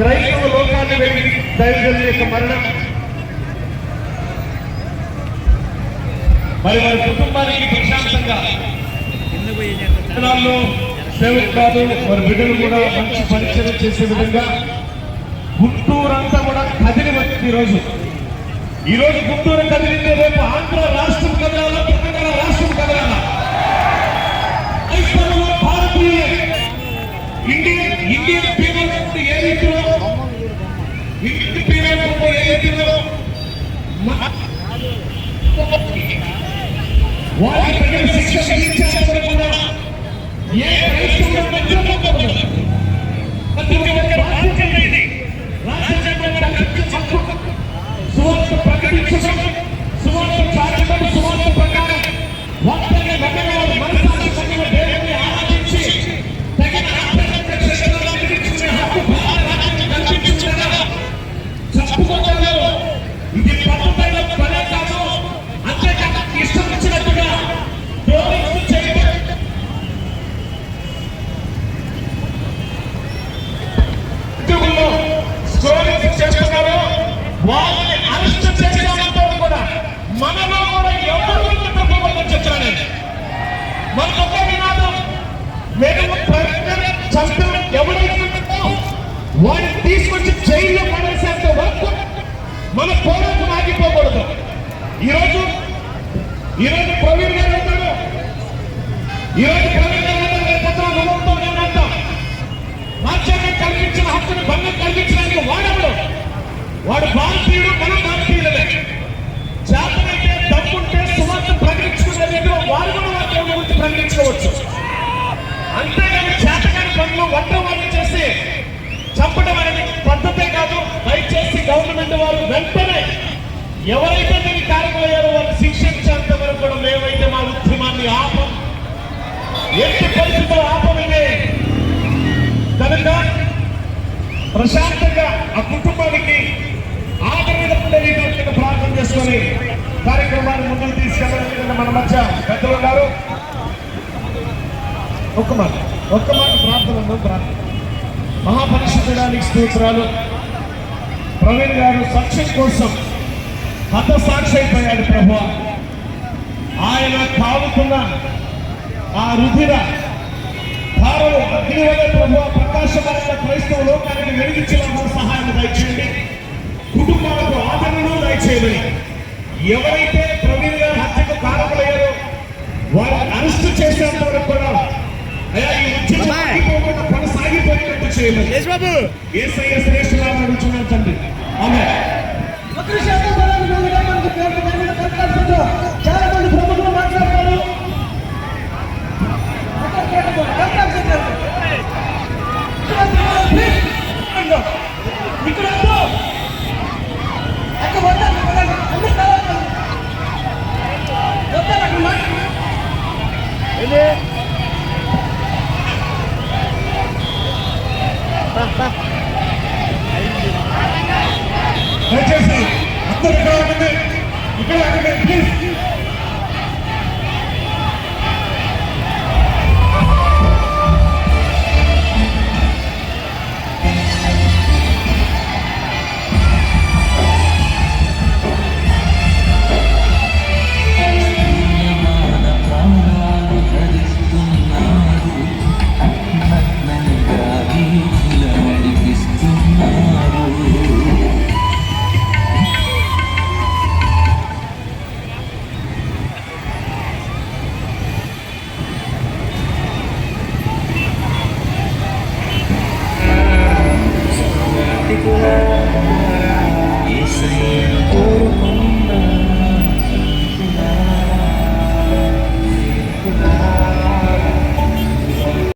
క్రైస్తవ లోకాన్ని వెళ్ళి దైవజనుల యొక్క మరణం. మరి వారి కుటుంబానికి ప్రశాంతంగా దినాల్లో సేవకు కాదు వారి బిడ్డలు కూడా మంచి పరిచయం చేసే విధంగా గుంటూరంతా కూడా కదిలి వచ్చింది ఈరోజు. ఈ రోజు గుంటూరు కదిలింది రేపు ఆంధ్ర రాష్ట్రం కదలాలా తెలంగాణ రాష్ట్రం కదలాలా? భారతీయ ఇండియన్ ఇండియన్ మ- వారి ప్రజలు శిక్ష విధించాలని కూడా ఏ మనకొక వినాదం. మేము ప్రజలు చంపిన ఎవరైతే వాడిని తీసుకొచ్చి జైల్లో పడేసేంత వరకు మన పోరాటం ఆగిపోకూడదు. ఈరోజు ఈరోజు ప్రవీణ్ గారు ఉన్నారు ఈరోజు ప్రవీణ్ గారు ఉన్నారు రేపు పొద్దున నేను అంటాం రాజ్యాంగం కల్పించిన హక్కును భంగం కల్పించడానికి వాడెవడు? వాడు భారతీయుడు మనం వారి దేవుని ప్రకటించుకోవచ్చు అంతేగాని చేతగాని పనులు వంట వాళ్ళు చేసి చంపడం అనేది పద్ధతే కాదు. దయచేసి గవర్నమెంట్ వారు వెంటనే ఎవరైతే దీనికి కారణమయ్యారో వారిని శిక్షించేంత వరకు కూడా మేమైతే మా ఉద్యమాన్ని ఆపం. ఎట్టి పరిస్థితుల్లో ఆపమిదే కనుక ప్రశాంతంగా ఆ కుటుంబానికి ఆదరణ ఉండే ప్రార్థన చేసుకొని కార్యక్రమాన్ని ముందుకు తీసుకెళ్ళాలని ఒక్క మాట ఒక్క మాట ప్రార్థన ప్రార్థన. మహాపరిషుడానికి స్తోత్రాలు. ప్రవీణ్ గారు సక్సెస్ కోసం హతసాక్షి అయిపోయాడు ప్రభు ఆయన కావుతున్న ఆ రుధిర భారము అగ్ని వల్ల ప్రభు ప్రకాశమైన క్రైస్తవ లోకానికి వెలిగించేలా సహాయం దయచేయండి. కుటుంబాలకు ఆదరణను దయచేయమని ఎవరైతే ప్రవీణ్ గారు హత్యకు కారణమయ్యారో వారిని అరెస్టు చేసేంత వరకు కూడా అయ్యా ఈ ఉద్యమం ఆగిపోకుండా కొనసాగిపోయేటట్టు చేయమని బాబు ఏసయ్య శ్రేష్ఠరామని అడుగుతున్నాను తండ్రి ఆమె చాలా మంది ప్రముఖులు మాట్లాడతారు మాట్లాడకూడదు, దయచేసి అందరూ ఇక్కడ ఉండండి. ఇక్కడ ఉండండి ప్లీజ్